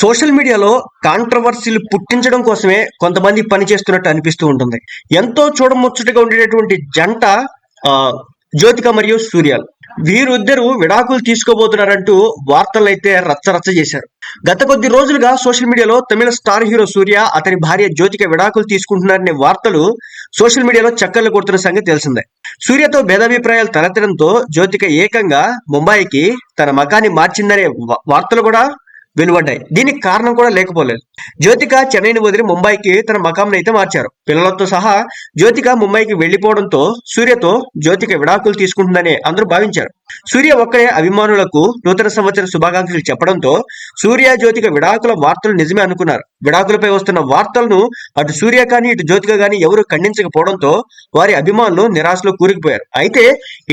Social మీడియాలో కాంట్రవర్సీలు పుట్టించడం కోసమే కొంతమంది పని చేస్తున్నట్టు అనిపిస్తూ ఉంటుంది. ఎంతో చూడముచ్చటగా ఉండేటటువంటి జంట జ్యోతిక మరియు సూర్యాలు. వీరిద్దరూ విడాకులు తీసుకోబోతున్నారంటూ వార్తలు అయితే రచ్చరచ్చ చేశారు. గత కొద్ది రోజులుగా సోషల్ మీడియాలో తమిళ స్టార్ హీరో సూర్య అతని భార్య జ్యోతిక విడాకులు తీసుకుంటున్నారనే వార్తలు సోషల్ మీడియాలో చక్కర్లు కొడుతున్న సంగతి తెలిసిందే. సూర్యతో భేదాభిప్రాయాలు తలెత్తడంతో జ్యోతిక ఏకంగా ముంబైకి తన మకాన్ని మార్చిందనే వార్తలు కూడా వెలువడ్డాయి దీనికి కారణం కూడా లేకపోలేదు. జ్యోతిక చెన్నైని వదిలి ముంబైకి తన మకాంను అయితే మార్చారు. పిల్లలతో సహా జ్యోతిక ముంబైకి వెళ్ళిపోవడంతో సూర్యతో జ్యోతిక విడాకులు తీసుకుంటుందని అందరూ భావించారు. సూర్య ఒక్కడే అభిమానులకు నూతన సంవత్సర శుభాకాంక్షలు చెప్పడంతో సూర్య జ్యోతిక విడాకుల వార్తలు నిజమే అనుకున్నారు. విడాకులపై వస్తున్న వార్తలను అటు సూర్య కానీ ఇటు జ్యోతిక కానీ ఎవరు ఖండించకపోవడంతో వారి అభిమానులు నిరాశలో కూరుకుపోయారు. అయితే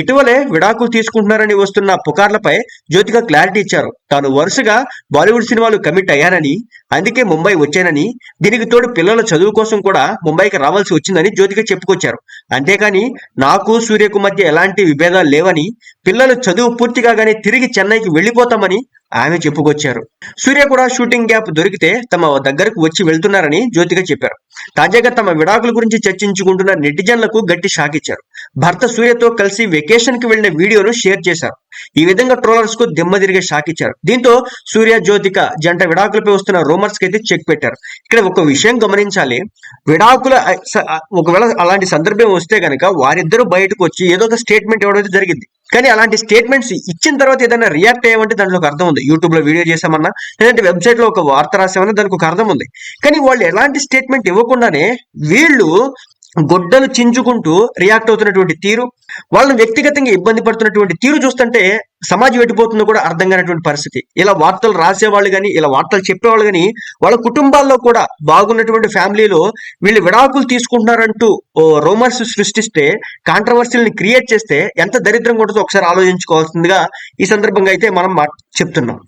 ఇటీవలే విడాకులు తీసుకుంటున్నారని వస్తున్న పుకార్లపై జ్యోతిక క్లారిటీ ఇచ్చారు. తాను వరుసగా బాలీవుడ్ సినిమాలు కమిట్ అయ్యానని అందుకే ముంబై వచ్చానని దీనికి తోడు పిల్లల చదువు కోసం కూడా ముంబైకి రావాల్సి వచ్చిందని జ్యోతిక చెప్పుకొచ్చారు. అంతేకాని నాకు సూర్యకు మధ్య ఎలాంటి విభేదాలు లేవని పిల్లలు చదువు పూర్తి కాగానే తిరిగి చెన్నైకి వెళ్ళిపోతామని ఆమె చెప్పుకొచ్చారు. సూర్య కూడా షూటింగ్ గ్యాప్ దొరికితే తమ దగ్గరకు వచ్చి వెళ్తున్నారని జ్యోతిక చెప్పారు. తాజాగా తమ విడాకుల గురించి చర్చించుకుంటున్న నెటిజన్లకు గట్టి షాక్ ఇచ్చారు. భర్త సూర్యతో కలిసి వెకేషన్కి వెళ్ళిన వీడియోను షేర్ చేశారు. ఈ విధంగా ట్రోలర్స్కు దిమ్మ తిరిగే షాక్ ఇచ్చారు. దీంతో సూర్య జ్యోతిక జంట విడాకులపై వస్తున్న రూమర్స్కి అయితే చెక్ పెట్టారు. ఇక్కడ ఒక విషయం గమనించాలి. విడాకుల ఒకవేళ అలాంటి సందర్భం వస్తే గనక వారిద్దరూ బయటకు వచ్చి ఏదో ఒక స్టేట్మెంట్ ఇవ్వడం జరిగింది. కానీ అలాంటి స్టేట్మెంట్స్ ఇచ్చిన తర్వాత ఏదైనా రియాక్ట్ అయ్యామంటే దాంట్లో ఒక అర్థం ఉంది. యూట్యూబ్లో వీడియో చేసామన్నా లేదంటే వెబ్సైట్లో ఒక వార్త రాసామన్నా దానికి ఒక అర్థం ఉంది. కానీ వాళ్ళు ఎలాంటి స్టేట్మెంట్ ఇవ్వకుండానే వీళ్ళు గొడ్డలు చించుకుంటూ రియాక్ట్ అవుతున్నటువంటి తీరు వాళ్ళని వ్యక్తిగతంగా ఇబ్బంది పడుతున్నటువంటి తీరు చూస్తుంటే సమాజం ఎటుపోతుందో కూడా అర్థం కానటువంటి పరిస్థితి. ఇలా వార్తలు రాసేవాళ్ళు కానీ ఇలా వార్తలు చెప్పేవాళ్ళు కానీ వాళ్ళ కుటుంబాల్లో కూడా బాగున్నటువంటి ఫ్యామిలీలో వీళ్ళు విడాకులు తీసుకుంటున్నారంటూ ఓ రోమర్స్ సృష్టిస్తే కాంట్రవర్సీలను క్రియేట్ చేస్తే ఎంత దరిద్రంగా ఉంటుందో ఒకసారి ఆలోచించుకోవాల్సిందిగా ఈ సందర్భంగా అయితే మనం మా- చెప్తున్నాం.